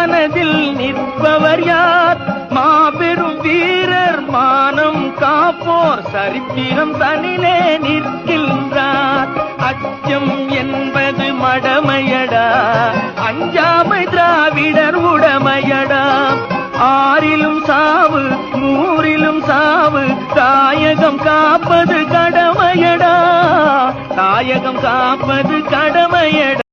மனதில் நிற்பவர் யார்? மாபெரும் வீரர் மானம் காப்போர் சரித்திரம் தனிலே நிற்கின்றார். அச்சம் என்பது மடமையடா. அஞ்சாமை திராவிடர் உடமையடா. ஆறிலும் சாவு நூறிலும் சாவு தாயகம் காப்பது கடமையடா. தாயகம் காப்பது கடமையடா.